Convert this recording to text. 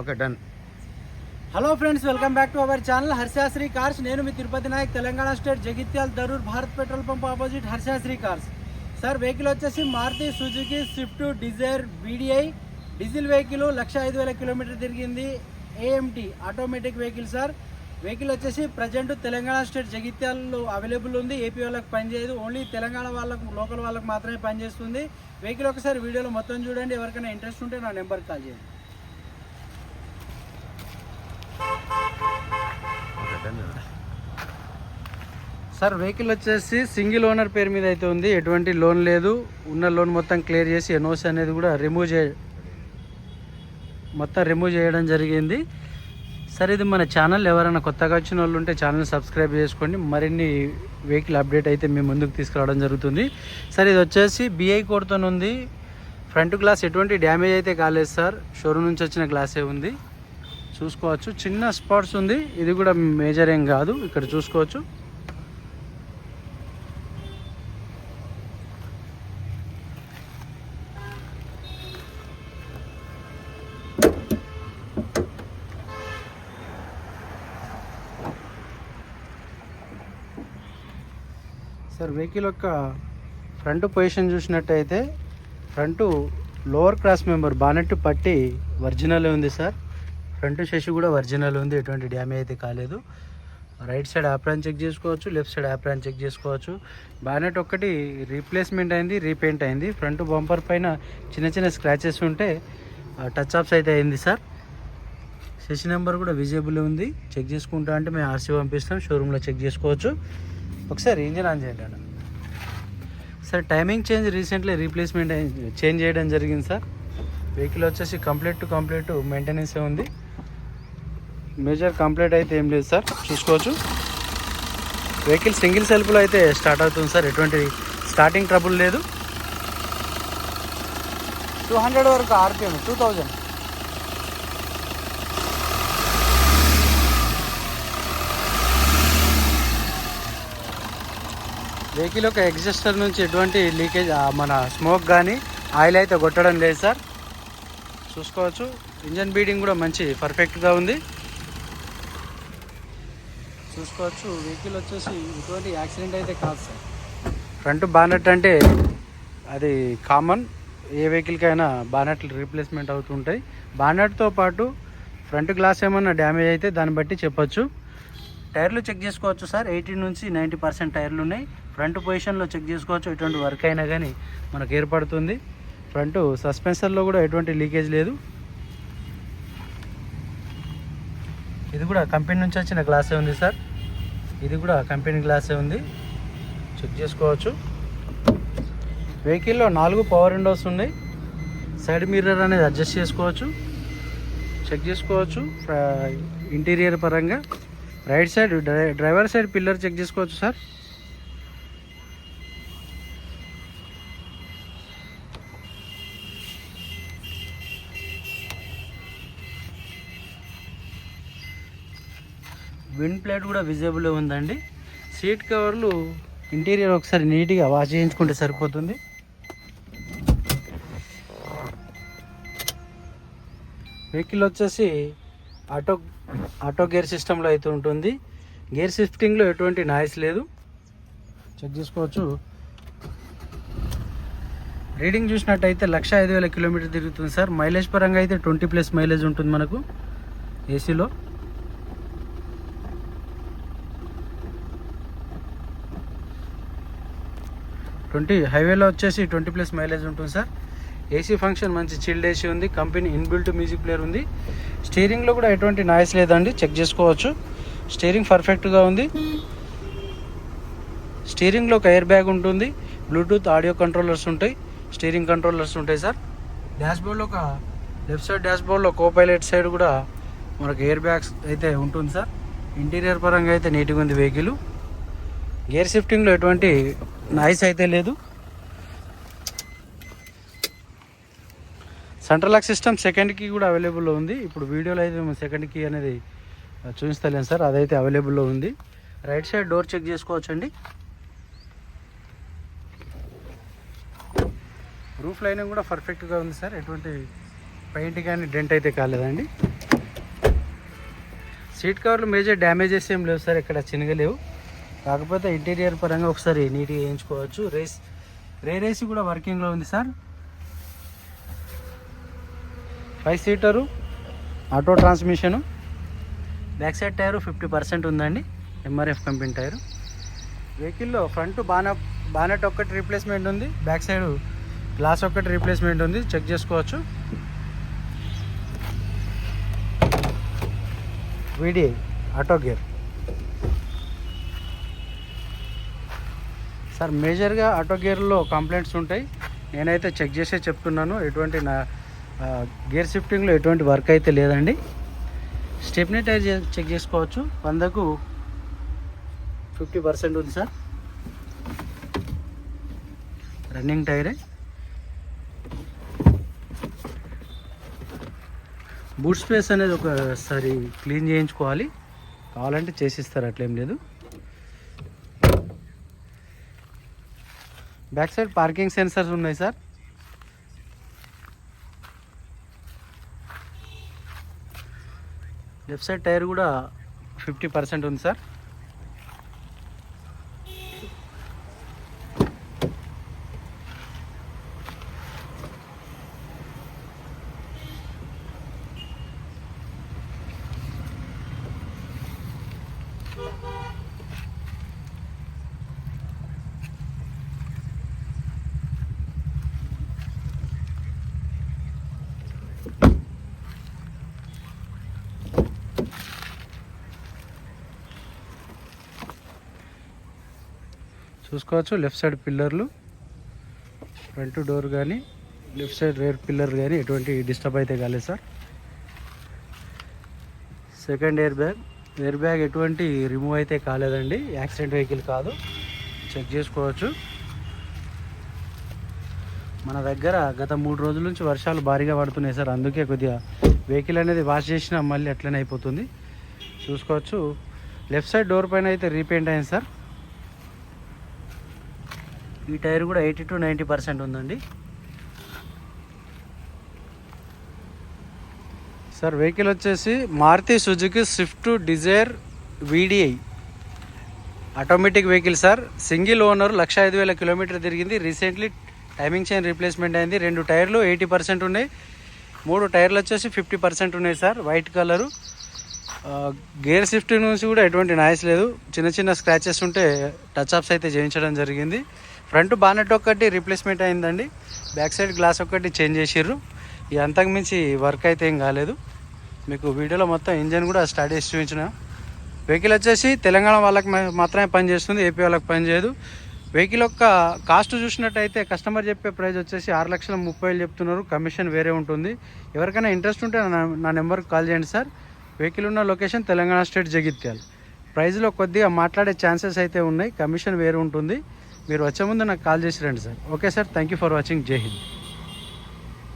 Okay done hello friends welcome back to our channel Harshasri cars నేను మీ Tirupati Nayak Telangana state Jagtial Darur Bharat petrol pump opposite Harshasri cars sir vehicle వచ్చేసి Maruti Suzuki Swift Dzire VDI diesel vehicle lakh ఐదు వేల kilometre తిరిగింది. AMT automatic vehicle sir vehicle వచ్చేసి present Telangana state జగిత్యాలలో available ఉంది. AP వాళ్ళకి పనిచేయదు only Telangana వాళ్ళకు లోకల్ వాళ్ళకు మాత్రమే పనిచేస్తుంది వెహికల్ ఒకసారి వీడియోలో మొత్తం చూడండి. ఎవరికైనా ఇంట్రెస్ట్ ఉంటే నా నెంబర్ కాల్ చేయండి ఓకే డన్ సార్ వెహికల్ వచ్చేసి సింగిల్ ఓనర్ పేరు మీద అయితే ఉంది. ఎటువంటి లోన్ లేదు. ఉన్న లోన్ మొత్తం క్లియర్ చేసి ఎన్ఓసి అనేది కూడా రిమూవ్ చే మొత్తం రిమూవ్ చేయడం జరిగింది. సార్ ఇది మన ఛానల్ ఎవరైనా కొత్తగా వచ్చిన వాళ్ళు ఉంటే ఛానల్ సబ్స్క్రైబ్ చేసుకోండి. మరిన్ని వెహికల్ అప్డేట్ అయితే మేము ముందుకు తీసుకురావడం జరుగుతుంది. సార్ ఇది వచ్చేసి బిఐ కోడ్తో ఉంది. ఫ్రంట్ గ్లాస్ ఎటువంటి డ్యామేజ్ అయితే కాలేదు సార్. షోరూమ్ నుంచి వచ్చిన గ్లాసే ఉంది. చూసుకోవచ్చు. చిన్న స్పాట్స్ ఉంది. ఇది కూడా మేజర్ ఏం కాదు. ఇక్కడ చూసుకోవచ్చు. సార్ వెహికల్ యొక్క ఫ్రంట్ పొజిషన్ చూసినట్టయితే front lower class member bonnet పట్టి ఒరిజినల్ ఉంది సార్. ఫ్రంట్ శశి కూడా ఒరిజినల్ ఉంది ఎటువంటి డ్యామేజ్ అయితే కాలేదు. రైట్ సైడ్ యాప్రాన్ చెక్ చేసుకోవచ్చు లెఫ్ట్ సైడ్ యాప్రాన్ చెక్ చేసుకోవచ్చు. బానెట్ ఒక్కటి రీప్లేస్మెంట్ అయింది రీపెయింట్ అయింది. ఫ్రంట్ బంపర్ పైన చిన్న చిన్న స్క్రాచెస్ ఉంటే టచ్ అప్స్ అయితే అయింది సార్. సెషి నెంబర్ కూడా విజిబుల్ ఉంది. చెక్ చేసుకుంటా అంటే మేము ఆర్సీ పంపిస్తాం షోరూంలో చెక్ చేసుకోవచ్చు. ఒకసారి ఇంజిన్ ఆన్ చేయండి అన్న. Sir timing change recently replacement change చేయడం జరిగింది సార్. వెహికల్ వచ్చేసి కంప్లీట్ టు కంప్లీట్ మెయింటెనెన్సే ఉంది. మేజర్ కంప్లీట్ అయితే ఏం లేదు సార్ చూసుకోవచ్చు. వెహికల్ సింగిల్ సెల్ఫ్లో అయితే స్టార్ట్ అవుతుంది సార్ ఎటువంటి స్టార్టింగ్ ట్రబుల్ లేదు. టూ హండ్రెడ్ వరకు ఆర్పిఎం టూ థౌజండ్ వెహికల్ యొక్క ఎగ్జిస్టర్ నుంచి ఎటువంటి లీకేజ్ మన స్మోక్ కానీ ఆయిల్ అయితే కొట్టడం లేదు సార్. చూసుకోవచ్చు. ఇంజన్ బీడింగ్ కూడా మంచి పర్ఫెక్ట్గా ఉంది. చూసుకోవచ్చు. వెహికల్ వచ్చేసి ఎటువంటి యాక్సిడెంట్ అయితే కాదు సార్. ఫ్రంట్ బానెట్ అంటే అది కామన్. ఏ వెహికల్కైనా బానెట్లు రీప్లేస్మెంట్ అవుతుంటాయి. బానెట్తో పాటు ఫ్రంట్ గ్లాస్ ఏమన్నా డ్యామేజ్ అయితే దాన్ని బట్టి చెప్పొచ్చు. టైర్లు చెక్ చేసుకోవచ్చు సార్. ఎయిటీ నుంచి నైంటీ పర్సెంట్ టైర్లు ఉన్నాయి. ఫ్రంట్ పొజిషన్లో చెక్ చేసుకోవచ్చు ఎటువంటి వర్క్ అయినా కానీ మనకు ఏర్పడుతుంది. ఫ్రంట్ సస్పెన్సర్లో కూడా ఎటువంటి లీకేజ్ లేదు. ఇది కూడా కంపెనీ నుంచి వచ్చిన గ్లాసే ఉంది సార్. ఇది కూడా కంపెనీ గ్లాసే ఉంది. చెక్ చేసుకోవచ్చు. వెహికల్లో నాలుగు పవర్ విండోస్ ఉన్నాయి. సైడ్ మిర్రర్ అనేది అడ్జస్ట్ చేసుకోవచ్చు. చెక్ చేసుకోవచ్చు. ఇంటీరియర్ పరంగా right side dri- driver side pillar check చేసుకోవచ్చు సార్? విండ్ ప్లేట్ కూడా విజిబుల్ ఉందండి. సీట్ కవర్లు ఇంటీరియర్ ఒకసారి నీట్గా వాష్ చేయించుకుంటే సరిపోతుంది. వెహికల్ వచ్చేసి ఆటో ఆటో గేర్ సిస్టంలో అయితే ఉంటుంది. గేర్ షిఫ్టింగ్లో ఎటువంటి నాయిస్ లేదు. చెక్ చేసుకోవచ్చు. రీడింగ్ చూసినట్టయితే లక్ష ఐదు వేల కిలోమీటర్ తిరుగుతుంది సార్. మైలేజ్ పరంగా అయితే ట్వంటీ ప్లస్ మైలేజ్ ఉంటుంది మనకు ఏసీలో. ట్వంటీ హైవేలో వచ్చేసి ట్వంటీ ప్లస్ మైలేజ్ ఉంటుంది సార్. ఏసీ ఫంక్షన్ మంచి చిల్డ్ ఏసీ ఉంది. కంపెనీ ఇన్బిల్ట్ మ్యూజిక్ ప్లేయర్ ఉంది. స్టీరింగ్లో కూడా ఎటువంటి నాయిస్ లేదండి. చెక్ చేసుకోవచ్చు. స్టీరింగ్ పర్ఫెక్ట్గా ఉంది. స్టీరింగ్లో ఒక ఎయిర్ బ్యాగ్ ఉంటుంది. బ్లూటూత్ ఆడియో కంట్రోలర్స్ ఉంటాయి. స్టీరింగ్ కంట్రోలర్స్ ఉంటాయి సార్ డాష్బోర్డ్లో ఒక లెఫ్ట్ సైడ్ డాష్బోర్డ్లో కో పైలట్ సైడ్ కూడా మనకు ఎయిర్ బ్యాగ్స్ అయితే ఉంటుంది సార్ ఇంటీరియర్ పరంగా అయితే నీట్గా ఉంది వెహికల్ గేర్ షిఫ్టింగ్లో ఎటువంటి నాయిస్ అయితే లేదు. Central lock system second key కూడా అవైలబుల్లో ఉంది. ఇప్పుడు వీడియోలో అయితే మేము సెకండ్ కీ అనేది ఆ, చూపిస్తలేం సార్. అదైతే అవైలబుల్లో ఉంది. రైట్ సైడ్ డోర్ చెక్ చేసుకోవచ్చండి. రూఫ్ లైనింగ్ కూడా పర్ఫెక్ట్గా ఉంది సార్. ఎటువంటి పెయింట్ కానీ డెంట్ అయితే కాలేదండి. సీట్ కవర్లు మేజర్ డ్యామేజెస్ ఏం లేవు సార్. ఇక్కడ చినగలేవు కాకపోతే ఇంటీరియర్ పరంగా ఒకసారి నీట్గా వేయించుకోవచ్చు. రేస్ రే రేసి కూడా వర్కింగ్లో ఉంది sir. Five seater auto transmission back side tyre fifty percent ఉందండి ఎంఆర్ఎఫ్ కంపెనీ టైరు వెహికల్లో ఫ్రంట్ బాగా బానెట్ ఒక్కటి రీప్లేస్మెంట్ ఉంది. బ్యాక్ సైడ్ గ్లాస్ ఒక్కటి రీప్లేస్మెంట్ ఉంది. చెక్ చేసుకోవచ్చు. వీడిఐ ఆటో గేర్ సార్ మేజర్గా ఆటో గేర్లో కంప్లైంట్స్ ఉంటాయి. నేనైతే చెక్ చేసే చెప్తున్నాను. ఎటువంటి నా గేర్ షిఫ్టింగ్లో ఎటువంటి వర్క్ అయితే లేదండి. స్టెప్నీ టైర్ చెక్ చేసుకోవచ్చు. వందకు ఫిఫ్టీ పర్సెంట్ ఉంది సార్. రన్నింగ్ టైరే. బూట్ స్పేస్ అనేది ఒకసారి క్లీన్ చేయించుకోవాలి. కావాలంటే చేసిస్తారు అట్లేం లేదు. బ్యాక్ సైడ్ పార్కింగ్ సెన్సర్స్ ఉన్నాయి సార్. లెఫ్ట్ సైడ్ టైర్ కూడా ఫిఫ్టీ పర్సెంట్ ఉంది సార్. చూసుకోవచ్చు. లెఫ్ట్ సైడ్ పిల్లర్లు ఫ్రంట్ డోర్ కానీ లెఫ్ట్ సైడ్ రేర్ పిల్లర్ కానీ ఎటువంటి డిస్టర్బ్ అయితే కాలేదు sir. Second air bag. Air bag ఎటువంటి రిమూవ్ అయితే కాలేదండి. యాక్సిడెంట్ వెహికల్ కాదు. చెక్ చేసుకోవచ్చు. మన దగ్గర గత మూడు రోజుల నుంచి వర్షాలు భారీగా పడుతున్నాయి సార్. అందుకే కొద్దిగా వెహికల్ అనేది వాష్ చేసినా మళ్ళీ అట్లనే అయిపోతుంది. చూసుకోవచ్చు. లెఫ్ట్ సైడ్ డోర్ పైన అయితే రీపెయింట్ అయింది సార్. ఈ టైర్ కూడా ఎయిటీ టు నైంటీ పర్సెంట్ ఉందండి. సార్ వెహికల్ వచ్చేసి Maruti Suzuki Swift Dzire VDI. Automatic vehicle sir. Single owner lakh ఐదు వేల కిలోమీటర్ తిరిగింది. రీసెంట్లీ టైమింగ్ చైన్ రీప్లేస్మెంట్ అయింది. రెండు టైర్లు ఎయిటీ పర్సెంట్ ఉన్నాయి. మూడు టైర్లు వచ్చేసి ఫిఫ్టీ పర్సెంట్ ఉన్నాయి sir white colour. Gear shift నుంచి కూడా ఎటువంటి నాయిస్ లేదు. చిన్న చిన్న స్క్రాచెస్ ఉంటే టచ్ అప్స్ అయితే చేయించడం జరిగింది. ఫ్రంట్ బానెట్ ఒక్కటి రీప్లేస్మెంట్ అయిందండి. బ్యాక్ సైడ్ గ్లాస్ ఒక్కటి చేంజ్ చేసిర్రు. ఇక అంతకు మించి వర్క్ అయితే ఏం కాలేదు. మీకు వీడియోలో మొత్తం ఇంజన్ కూడా స్టార్ట్ చేసి చూపించిన. వెహికల్ వచ్చేసి తెలంగాణ వాళ్ళకి మాత్రమే పనిచేస్తుంది ఏపీ వాళ్ళకి పనిచేయదు వెహికల్ యొక్క కాస్ట్ చూసినట్టయితే కస్టమర్ చెప్పే ప్రైస్ వచ్చేసి ఆరు లక్షల ముప్పై వేలు చెప్తున్నారు. కమిషన్ వేరే ఉంటుంది. ఎవరికైనా ఇంట్రెస్ట్ ఉంటే నా నా నెంబర్కి కాల్ చేయండి సార్. వెహికల్ ఉన్న లొకేషన్ తెలంగాణ స్టేట్ జగిత్యాల్. ప్రైజ్లో కొద్దిగా మాట్లాడే ఛాన్సెస్ అయితే ఉన్నాయి. కమిషన్ వేరే ఉంటుంది. మీరు వచ్చే ముందు నాకు కాల్ చేసి రండి sir. Okay sir thank you for watching జై హింద్.